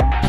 you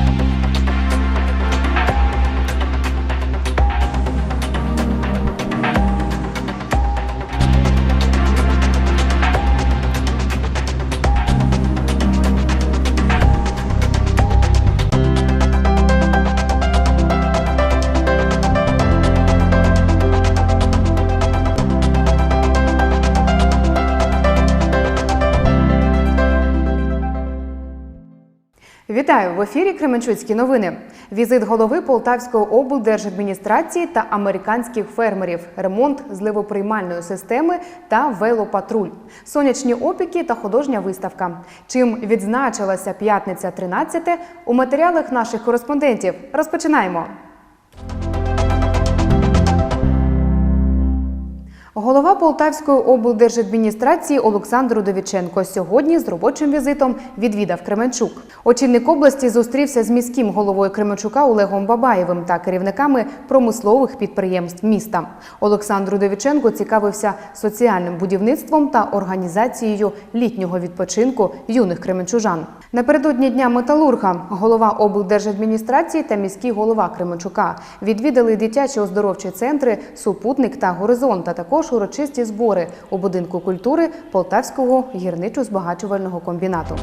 Вітаю в ефірі Кременчуцькі новини. Візит голови Полтавської облдержадміністрації та американських фермерів, ремонт зливоприймальної системи та велопатруль, сонячні опіки та художня виставка. Чим відзначилася п'ятниця 13 у матеріалах наших кореспондентів. Розпочинаємо. Голова Полтавської облдержадміністрації Олександр Удовіченко сьогодні з робочим візитом відвідав Кременчук. Очільник області зустрівся з міським головою Кременчука Олегом Бабаєвим та керівниками промислових підприємств міста. Олександр Удовіченко цікавився соціальним будівництвом та організацією літнього відпочинку юних кременчужан. Напередодні дня металурга голова облдержадміністрації та міський голова Кременчука відвідали дитячі оздоровчі центри Супутник та Горизонт, а також урочисті збори у будинку культури Полтавського гірничо-збагачувального комбінату.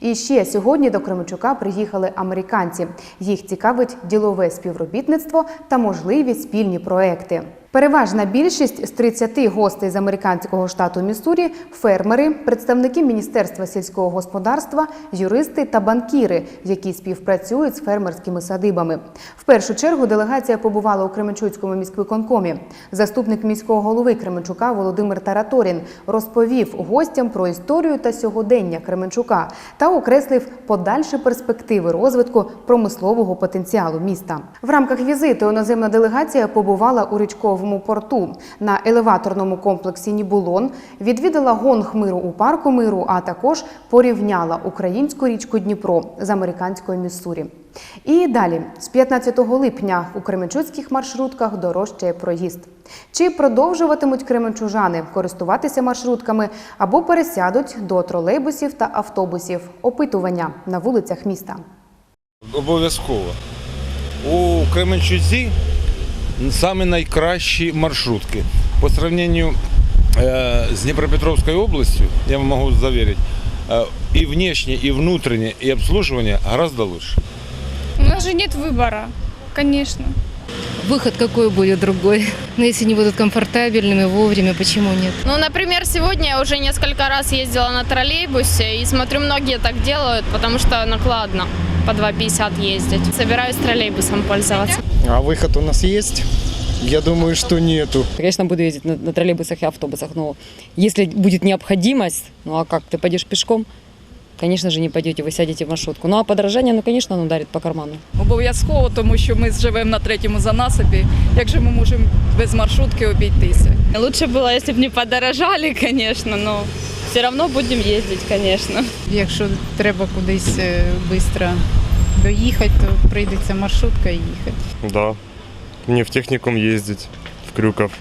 І ще сьогодні до Кременчука приїхали американці. Їх цікавить ділове співробітництво та можливі спільні проекти. Переважна більшість з 30 гостей з американського штату Міссурі – фермери, представники Міністерства сільського господарства, юристи та банкіри, які співпрацюють з фермерськими садибами. В першу чергу делегація побувала у Кременчуцькому міськвиконкомі. Заступник міського голови Кременчука Володимир Тараторін розповів гостям про історію та сьогодення Кременчука та окреслив подальші перспективи розвитку промислового потенціалу міста. В рамках візиту іноземна делегація побувала у річковому порту на елеваторному комплексі Нібулон, відвідала гонг миру у парку миру, а також порівняла українську річку Дніпро з американською Міссурі. І далі, з 15 липня у кременчуцьких маршрутках дорожчає проїзд. Чи продовжуватимуть кременчужани користуватися маршрутками або пересядуть до тролейбусів та автобусів? Опитування на вулицях міста. Обов'язково. У Кременчуці самі найкращі маршрутки. По сравнению е, з Дніпропетровською областю, я вам можу завірити, е, і внешне, і внутрішнє, і обслуживание гораздо лучше. У нас же нет выбора, конечно. Выход какой будет другой? Но если не будут комфортабельными, вовремя, почему нет? Ну, например, сегодня я уже несколько раз ездила на троллейбусе и смотрю, многие так делают, потому что накладно по 2,50 ездить. Собираюсь троллейбусом пользоваться. А выход у нас есть? Я думаю, что нету. Конечно, буду ездить на, на троллейбусах и автобусах, но если будет необходимость, ну а как, ты пойдешь пешком? Конечно же, не пойдете, вы сядете в маршрутку. Ну а подорожание, ну, конечно, оно ударит по карману. Обов'язково, тому що ми живемо на третьому занасипі. Як же ми можемо без маршрутки обійтися? Лучше было, если бы не подорожали, конечно, но все равно будем ездить, конечно. Якщо треба кудись швидко доїхати, то прийдеться маршрутка і їхати. Да. Мне в техникум ездить, в Крюков.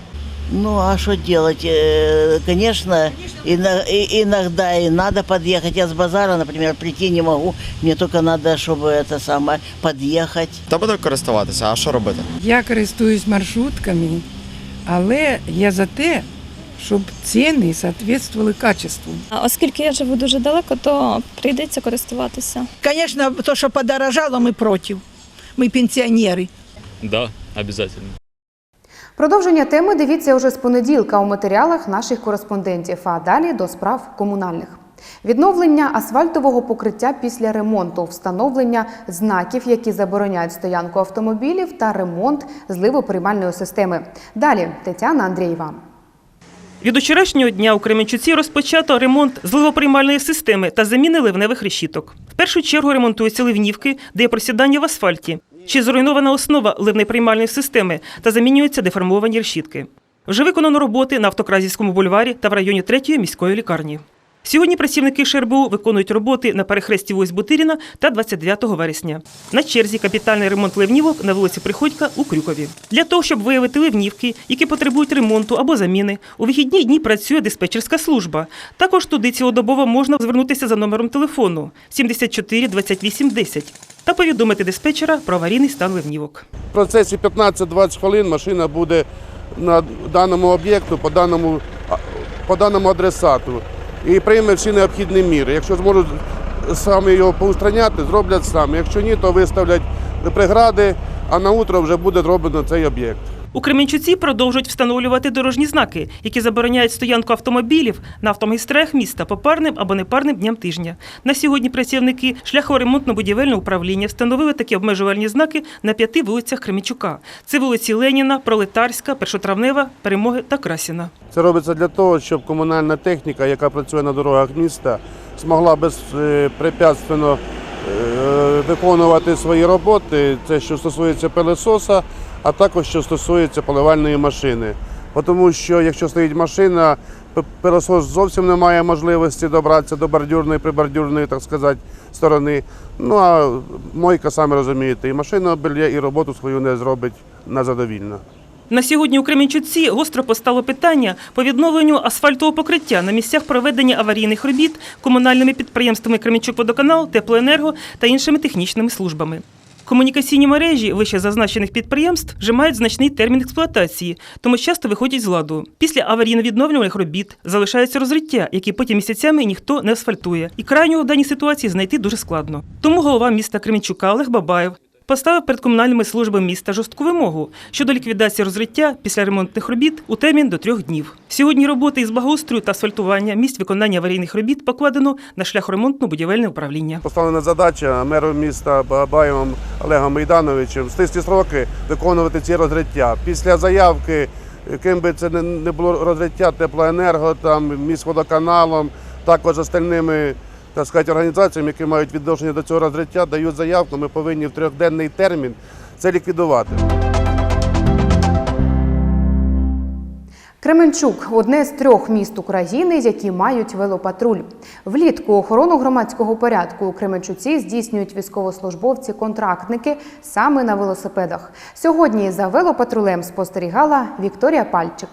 Ну а что делать? Э, Конечно, ино- и- иногда и надо подъехать. Я с базара, например, прийти не могу. Мне только надо, чтобы это самое подъехать. Та буду користуватися, а що робити? Я користуюсь маршрутками, але я за те, щоб ціни соответствували качеству. Оскільки я живу дуже далеко, то прийдеться користуватися. Звісно, то, що подорожало, ми проти. Ми пенсіонери. Да, обязательно. Продовження теми дивіться уже з понеділка у матеріалах наших кореспондентів. А далі до справ комунальних. Відновлення асфальтового покриття після ремонту, встановлення знаків, які забороняють стоянку автомобілів, та ремонт зливоприймальної системи. Далі Тетяна Андрієва. Від вчорашнього дня у Кременчуці розпочато ремонт зливоприймальної системи та заміни ливневих решіток. В першу чергу ремонтуються ливнівки, де є просідання в асфальті, чи зруйнована основа ливнеприймальної системи та замінюються деформовані решітки. Вже виконано роботи на автокразівському бульварі та в районі третьої міської лікарні. Сьогодні працівники ШРБУ виконують роботи на перехресті вулиць Бутиріна та 29 вересня. На черзі капітальний ремонт ливнівок на вулиці Приходька у Крюкові. Для того, щоб виявити ливнівки, які потребують ремонту або заміни, у вихідні дні працює диспетчерська служба. Також туди цілодобово можна звернутися за номером телефону 74 28 10 та повідомити диспетчера про аварійний стан ливнівок. В процесі 15-20 хвилин машина буде на даному об'єкту по даному, по даному адресату і прийме всі необхідні міри. Якщо зможуть самі його поустраняти, зроблять самі. Якщо ні, то виставлять прегради, а на вже буде зроблено цей об'єкт. У Кременчуці продовжують встановлювати дорожні знаки, які забороняють стоянку автомобілів на автомагістралях міста по парним або непарним дням тижня. На сьогодні працівники шляхоремонтно-будівельного управління встановили такі обмежувальні знаки на п'яти вулицях Кременчука. Це вулиці Леніна, Пролетарська, Першотравнева, Перемоги та Красіна. Це робиться для того, щоб комунальна техніка, яка працює на дорогах міста, змогла безпрепятственно е, виконувати свої роботи. Це що стосується пилососа, а також що стосується поливальної машини. Тому що якщо стоїть машина, пилосос зовсім не має можливості добратися до бордюрної, прибордюрної, так сказати, сторони. Ну а мойка, самі розумієте, і машина обільє, і роботу свою не зробить на задовільно. На сьогодні у Кременчуці гостро постало питання по відновленню асфальтового покриття на місцях проведення аварійних робіт комунальними підприємствами Кременчук-Водоканал, Теплоенерго та іншими технічними службами. Комунікаційні мережі вище зазначених підприємств вже мають значний термін експлуатації, тому часто виходять з ладу. Після аварійно-відновлювальних робіт залишаються розриття, які потім місяцями ніхто не асфальтує. І крайнього в даній ситуації знайти дуже складно. Тому голова міста Кременчука Олег Бабаєв поставив перед комунальними службами міста жорстку вимогу щодо ліквідації розриття після ремонтних робіт у термін до трьох днів. Сьогодні роботи із благоустрою та асфальтування місць виконання аварійних робіт покладено на шляхоремонтно-будівельне управління. Поставлена задача меру міста Багабаєвим Олегом Майдановичем в стислі сроки виконувати ці розриття. Після заявки, ким би це не було розриття теплоенерго, там міськводоканалом, також остальними так сказати, організаціями, які мають відношення до цього розриття, дають заявку. Ми повинні в трьохденний термін це ліквідувати. Кременчук одне з трьох міст України, які мають велопатруль. Влітку охорону громадського порядку у Кременчуці здійснюють військовослужбовці-контрактники саме на велосипедах. Сьогодні за велопатрулем спостерігала Вікторія Пальчик.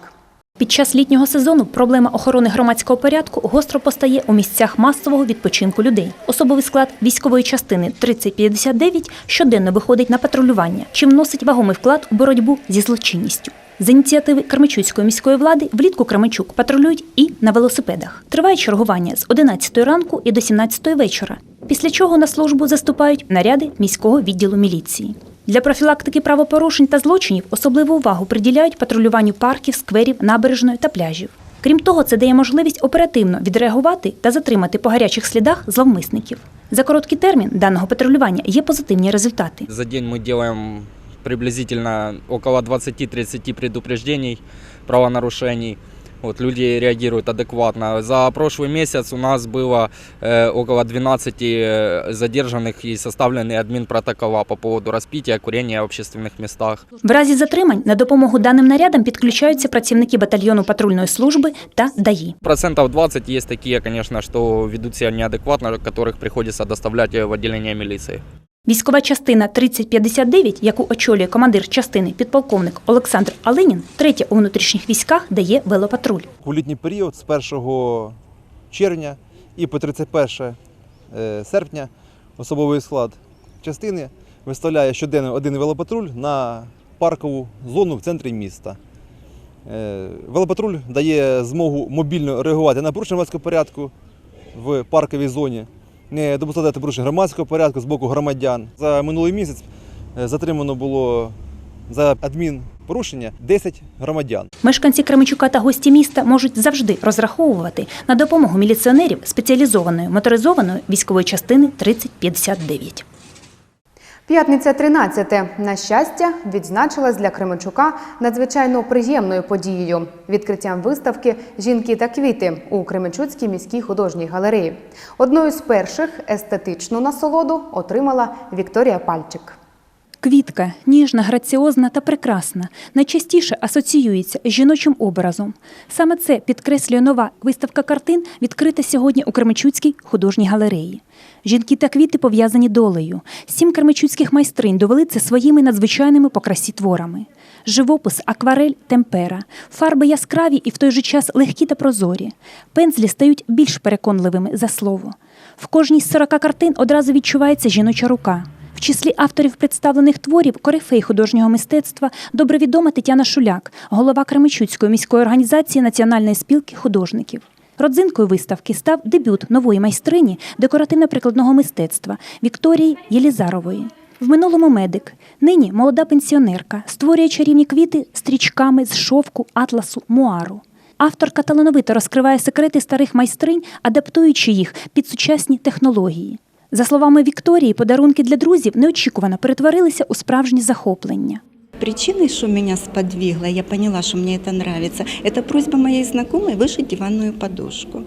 Під час літнього сезону проблема охорони громадського порядку гостро постає у місцях масового відпочинку людей. Особовий склад військової частини 3059 щоденно виходить на патрулювання, чим вносить вагомий вклад у боротьбу зі злочинністю. З ініціативи Кременчуцької міської влади влітку Кременчук патрулюють і на велосипедах. Триває чергування з 11 ранку і до 17 вечора. Після чого на службу заступають наряди міського відділу міліції. Для профілактики правопорушень та злочинів особливу увагу приділяють патрулюванню парків, скверів, набережної та пляжів. Крім того, це дає можливість оперативно відреагувати та затримати по гарячих слідах зловмисників. За короткий термін даного патрулювання є позитивні результати. За день мы делаем приблизительно около 20-30 предупреждений правонарушений. Вот, люди реагируют адекватно. За прошлый месяц у нас было э, около 12 э, задержанных и составлены админпротокола по поводу распития, курения в общественных местах. В разі затримань на допомогу даним нарядам підключаються працівники батальйону патрульної служби та ДАІ. Процентов 20 есть такие, конечно, что ведут себя неадекватно, которых приходится доставлять э, в отделение милиции. Військова частина 3059, яку очолює командир частини підполковник Олександр Аленін, третя у внутрішніх військах дає велопатруль. У літній період з 1 червня і по 31 е, серпня особовий склад частини виставляє щоденно один велопатруль на паркову зону в центрі міста. Е, Велопатруль дає змогу мобільно реагувати на порушення громадського порядку в парковій зоні, не допускати порушення громадського порядку з боку громадян. За минулий місяць е, затримано було за адмінпорушення 10 громадян. Мешканці Кременчука та гості міста можуть завжди розраховувати на допомогу міліціонерів спеціалізованої моторизованої військової частини 3059. П'ятниця 13. На щастя, відзначилась для Кременчука надзвичайно приємною подією відкриттям виставки Жінки та квіти у Кременчуцькій міській художній галереї. Одною з перших естетичну насолоду отримала Вікторія Пальчик. Квітка ніжна, граціозна та прекрасна, найчастіше асоціюється з жіночим образом. Саме це підкреслює нова виставка картин, відкрита сьогодні у Кременчуцькій художній галереї. Жінки та квіти пов'язані долею. Сім кременчуцьких майстринь довели це своїми надзвичайними по красі творами. Живопис, акварель, темпера, фарби яскраві і в той же час легкі та прозорі. Пензлі стають більш переконливими за слово. В кожній з 40 картин одразу відчувається жіноча рука. В числі авторів представлених творів корифей художнього мистецтва добре відома Тетяна Шуляк, голова Кременчуцької міської організації Національної спілки художників. Родзинкою виставки став дебют нової майстрині декоративно-прикладного мистецтва Вікторії Єлізарової. В минулому медик, нині молода пенсіонерка, створює чарівні квіти стрічками з шовку, атласу, муару. Авторка талановито розкриває секрети старих майстринь, адаптуючи їх під сучасні технології. За словами Вікторії, подарунки для друзів неочікувано перетворилися у справжнє захоплення. Причиной, что меня сподвигло, я поняла, что мне это нравится, это просьба моей знакомой вышить диванную подушку.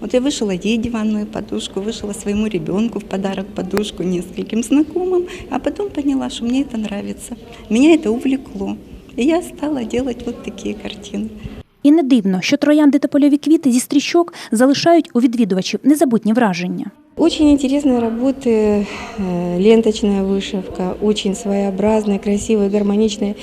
Вот я вышила ей диванную подушку, вышила своему ребенку в подарок подушку, нескольким знакомым, а потом поняла, что мне это нравится. Меня это увлекло. И я стала делать вот такие картины. І не дивно, що троянди та польові квіти зі стрічок залишають у відвідувачів незабутні враження. Очень интересные работы, э, ленточная вышивка, очень своеобразная, красивая, гармоничная.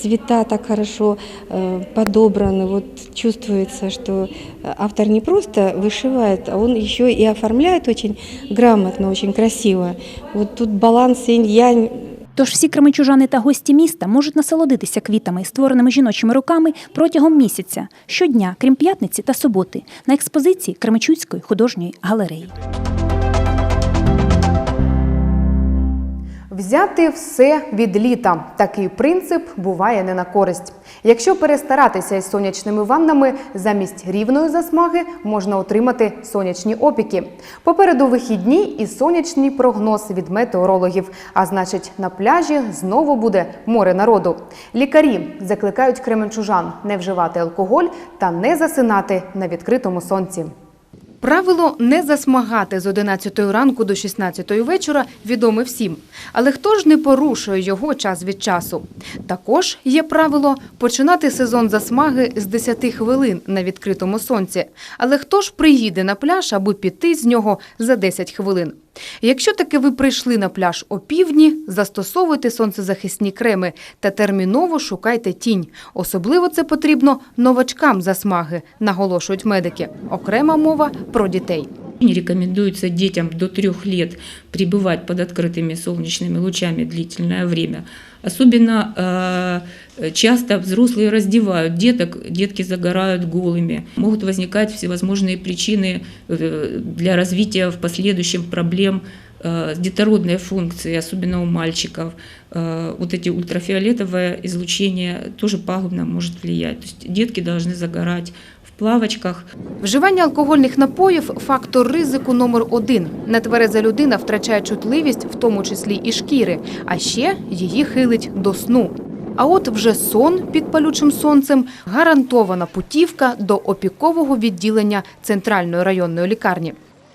Цвета так хорошо э, подобраны, вот чувствуется, что э, автор не просто вышивает, а он еще и оформляет очень грамотно, очень красиво. Вот тут баланс инь-янь Тож всі кременчужани та гості міста можуть насолодитися квітами, створеними жіночими руками протягом місяця, щодня, крім п'ятниці та суботи, на експозиції Кременчуцької художньої галереї. Взяти все від літа. Такий принцип буває не на користь. Якщо перестаратися із сонячними ваннами, замість рівної засмаги можна отримати сонячні опіки. Попереду вихідні і сонячний прогноз від метеорологів. А значить, на пляжі знову буде море народу. Лікарі закликають кременчужан не вживати алкоголь та не засинати на відкритому сонці. Правило не засмагати з 11 ранку до 16 вечора відоме всім. Але хто ж не порушує його час від часу? Також є правило починати сезон засмаги з 10 хвилин на відкритому сонці. Але хто ж приїде на пляж, аби піти з нього за 10 хвилин? Якщо таки ви прийшли на пляж о півдні, застосовуйте сонцезахисні креми та терміново шукайте тінь. Особливо це потрібно новачкам засмаги, наголошують медики. Окрема мова про дітей. Не рекомендуется детям до трех лет пребывать под открытыми солнечными лучами длительное время. Особенно э, часто взрослые раздевают деток, детки загорают голыми. Могут возникать всевозможные причины э, для развития в последующем проблем э, с детородной функцией, особенно у мальчиков. Вот эти ультрафиолетовое излучение тоже пагубно может влиять. То есть детки должны загорать плавочках. Вживання алкогольних напоїв фактор ризику номер один. Нетвереза людина втрачає чутливість, в тому числі і шкіри, а ще її хилить до сну. А от вже сон під палючим сонцем гарантована путівка до опікового відділення центральної районної лікарні.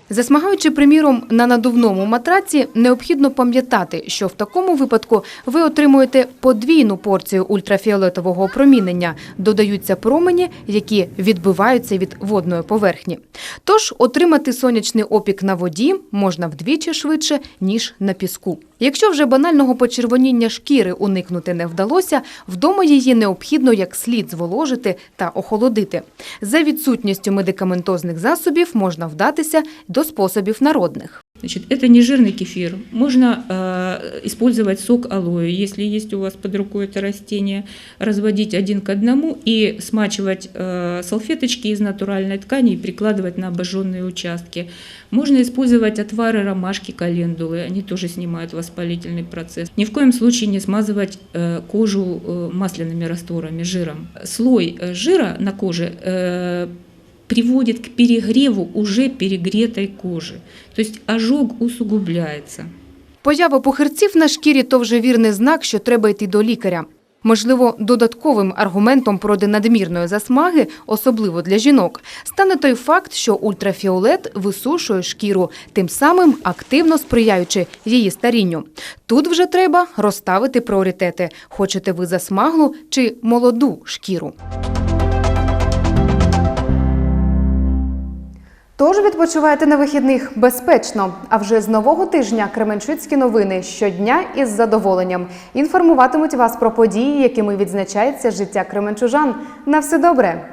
Засмагаючи, приміром, на надувному матраці, необхідно пам'ятати, що в такому випадку ви отримуєте подвійну порцію ультрафіолетового опромінення. Додаються промені, які відбиваються від водної поверхні. Тож отримати сонячний опік на воді можна вдвічі швидше, ніж на піску. Якщо вже банального почервоніння шкіри уникнути не вдалося, вдома її необхідно як слід зволожити та охолодити. За відсутністю медикаментозних засобів можна вдатися до способів народних. Значит, это не жирный кефир. Можно э, использовать сок алоэ, если есть у вас под рукой это растение, разводить один к одному и смачивать э, салфеточки из натуральной ткани и прикладывать на обожженные участки. Можно использовать отвары ромашки, календулы, они тоже снимают воспалительный процесс. Ни в коем случае не смазывать э, кожу э, масляными растворами, жиром. Слой э, жира на коже э, приводит к перегреву уже перегретой кожи. То есть ожог усугубляется. Поява пухирців на шкірі то вже вірний знак, що треба йти до лікаря. Можливо, додатковим аргументом проти надмірної засмаги, особливо для жінок, стане той факт, що ультрафіолет висушує шкіру, тим самим активно сприяючи її старінню. Тут вже треба розставити пріоритети: хочете ви засмаглу чи молоду шкіру. Тож відпочивайте на вихідних безпечно. А вже з нового тижня Кременчуцькі новини щодня із задоволенням інформуватимуть вас про події, якими відзначається життя кременчужан. На все добре.